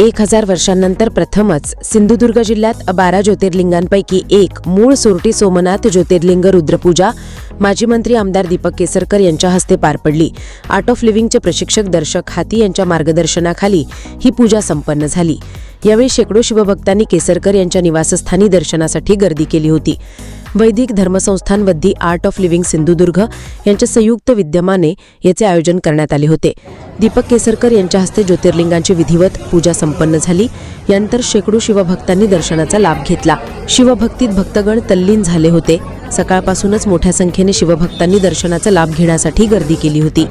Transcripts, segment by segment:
एक हजार वर्षांनंतर प्रथमच सिंधुदुर्ग जिल्ह्यात बारा ज्योतिर्लिंगांपैकी एक मूळ सोरटी सोमनाथ ज्योतिर्लिंग रुद्रपूजा माजी मंत्री आमदार दीपक केसरकर यांच्या हस्ते पार पडली. आर्ट ऑफ लिव्हिंगचे प्रशिक्षक दर्शक हाती यांच्या मार्गदर्शनाखाली ही पूजा संपन्न झाली. यावेळी शेकडो शिवभक्तांनी केसरकर यांच्या निवासस्थानी दर्शनासाठी गर्दी केली होती. वैदिक धर्मसंस्थान वद्दी आर्ट ऑफ लिव्हिंग सिंधुदुर्ग यांच्या संयुक्त विद्यमाने याचे आयोजन करण्यात आले होते. दीपक केसरकर यांच्या हस्ते ज्योतिर्लिंगांची विधिवत पूजा संपन्न झाली. यानंतर शेकडो शिवभक्तांनी दर्शनाचा लाभ घेतला. शिवभक्तीत भक्तगण तल्लीन झाले होते. सकाळपासूनच मोठ्या संख्येने शिवभक्तांनी दर्शनाचा लाभ घेण्यासाठी गर्दी केली होती.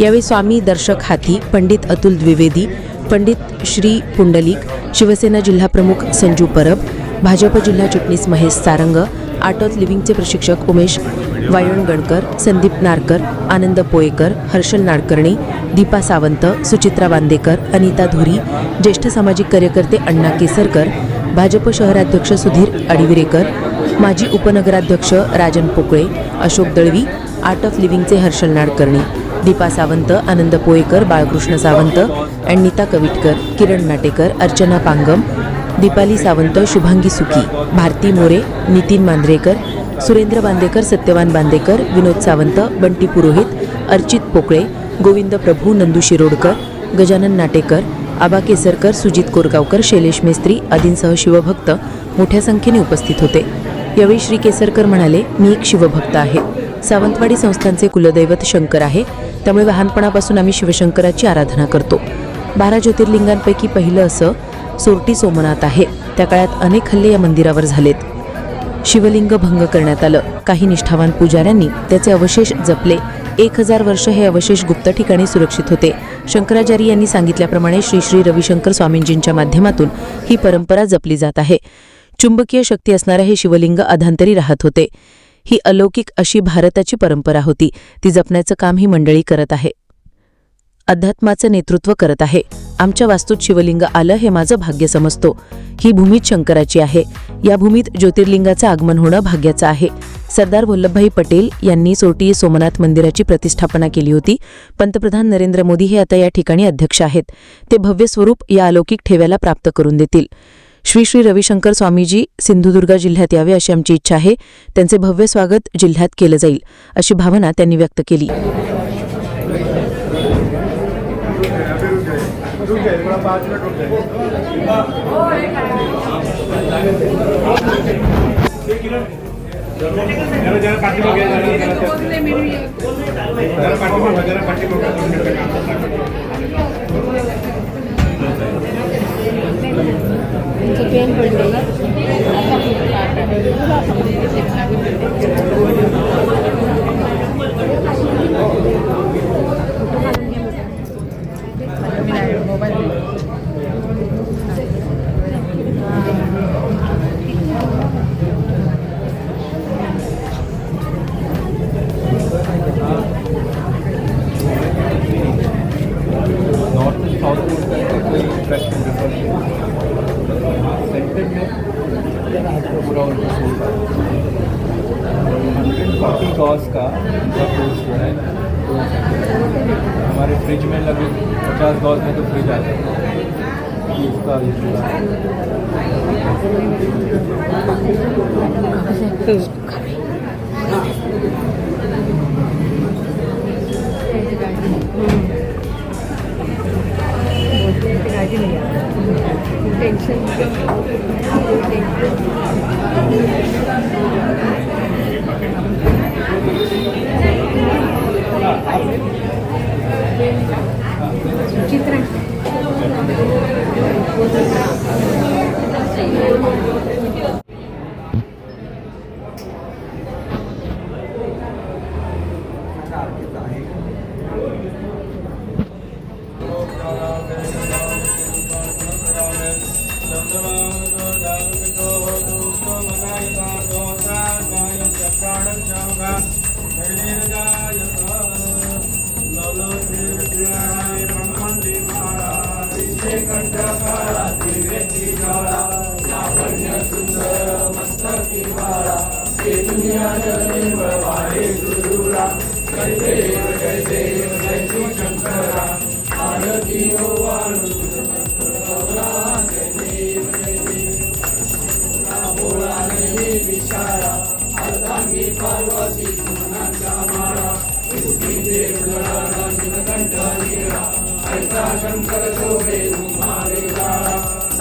यावेळी स्वामी दर्शक हाती पंडित अतुल द्विवेदी पंडित श्री पुंडलिक शिवसेना जिल्हाप्रमुख संजू परब भाजप जिल्हा चिटणीस महेश सारंग आर्ट ऑफ लिव्हिंगचे प्रशिक्षक उमेश वायणगणकर संदीप नारकर आनंद पोयेकर हर्षल नाडकर्णी दीपा सावंत सुचित्रा बांदेकर अनिता धुरी ज्येष्ठ सामाजिक कार्यकर्ते अण्णा केसरकर भाजप शहराध्यक्ष सुधीर अडिविरेकर माजी उपनगराध्यक्ष राजन पोकळे अशोक दळवी आर्ट ऑफ लिव्हिंगचे हर्षल नाडकर्णी दीपा सावंत आनंद पोयेकर बाळकृष्ण सावंत अण्णिता कविटकर किरण नाटेकर अर्चना पांगम दीपाली सावंत शुभांगी सुकी भारती मोरे नितीन मांद्रेकर सुरेंद्र बांदेकर सत्यवान बांदेकर विनोद सावंत बंटी पुरोहित अर्चित पोकळे गोविंद प्रभू नंदू शिरोडकर गजानन नाटेकर आबा केसरकर सुजित कोरगावकर शैलेश मेस्त्री आदींसह शिवभक्त मोठ्या संख्येने उपस्थित होते. यावेळी श्री केसरकर म्हणाले मी एक शिवभक्त आहे. सावंतवाडी संस्थांचे कुलदैवत शंकर आहे. त्यामुळे लहानपणापासून आम्ही शिवशंकराची आराधना करतो. बारा ज्योतिर्लिंगांपैकी पहिलं असं सोरटी सोमनाथ आहे. त्या काळात अनेक हल्ले या मंदिरावर झालेत. शिवलिंग भंग करण्यात आलं. काही निष्ठावान पुजाऱ्यांनी त्याचे अवशेष जपले. एक हजार वर्ष हे अवशेष गुप्त ठिकाणी सुरक्षित होते. शंकराचार्य यांनी सांगितल्याप्रमाणे श्री श्री रविशंकर स्वामींजींच्या माध्यमातून ही परंपरा जपली जात आहे. चुंबकीय शक्ती असणारे हे शिवलिंग अधांतरी राहत होते. ही अलौकिक अशी भारताची परंपरा होती. ती जपण्याचं काम ही मंडळी करत आहे. अध्यात्माचं नेतृत्व करत आहे. आमच्या वास्तूत शिवलिंग आलं हे माझं भाग्य समजतो. ही भूमीत शंकराची आहे. या भूमीत ज्योतिर्लिंगाचं आगमन होणं भाग्याचं आहे. सरदार वल्लभभाई पटेल यांनी सोटी सोमनाथ मंदिराची प्रतिष्ठापना केली होती. पंतप्रधान नरेंद्र मोदी हे आता या ठिकाणी अध्यक्ष आहेत. ते भव्य स्वरूप या अलौकिक ठेव्याला प्राप्त करून देतील. श्री श्री रविशंकर स्वामीजी सिंधुदुर्ग जिल्ह्यात यावे अशी आमची इच्छा आहे. त्यांचे भव्य स्वागत जिल्ह्यात केलं जाईल अशी भावना त्यांनी व्यक्त केली. जरा पाठीमागे जरा पाठीमागे. गॉस का उनका कोर्स जो है तो हमारे फ्रिज में लगे पचास गॉस में तो फ्रिज कंठ काळा दिव्याची ज्वाळा लावण्य सुंदर मस्तकी बाळा ते दुनियान निवळ वाहे गुरुला जय देव जय देव जय श्री शंकरा आरती नोवाणू जय देव जय देव बोळा ऐसा शंकर जोडे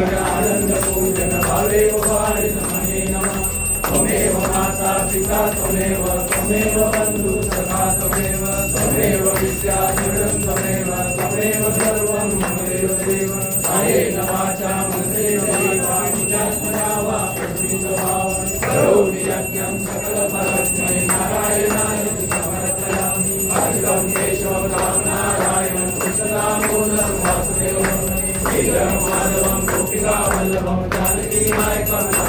जन आनन्दतो जनभावेव वाणिधमने नमः माता पिता त्वमेव त्वमेव बन्धु सखा त्वमेव त्वमेव विद्याचरणं त्वमेव देव कायेन वाचा मनसेन देवात्मना वा पृथ्वीस्वभावं शिवशंकर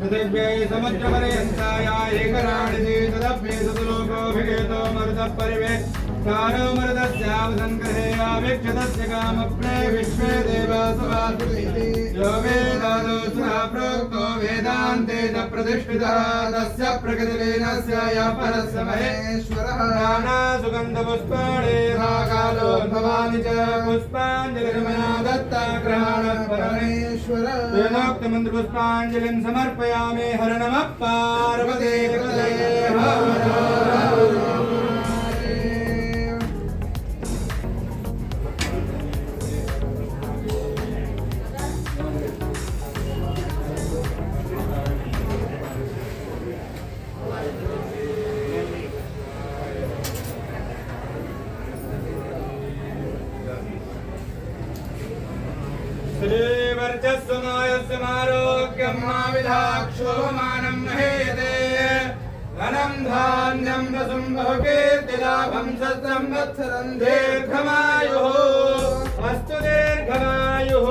पृथिव्यै समुद्रपर्यन्ताया एकराणिति तदप्ये सतलोकोऽभिगेतो मरुतः परिवे कारो मरुतस्यावसङ्ग्रहे कामप्रे विश्वे देवासुवासुभिः यो वेदादो प्रोक्तो वेदान्ते च प्रतिष्ठितः तस्य प्रकृतिलीनस्य यः परस्य महेश्वरः कालो कालोद्भवानि च पुष्पाञ्जलिर्मया दत्ता ग्रहाणः परमेश्वर वेदोक्तमन्त्रपुष्पाञ्जलिं समर्पयामि हर नमः पार्वते हर हर श्रीवर्चस्वमायस्वमारोग्यं माविधाक्षोमानं महेयते धनं धान्यं रसं बहुकीर्तिलाभं सत्रं वत्सरं दीर्घमायुः। अस्तु दीर्घमायुः।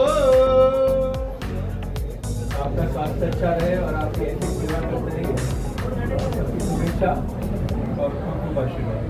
आपका स्वास्थ्य अच्छा रहे और आपकी ऐसी सेवा करते रहिए। सबकी शुभेच्छा। और खूब खूब आशीर्वाद।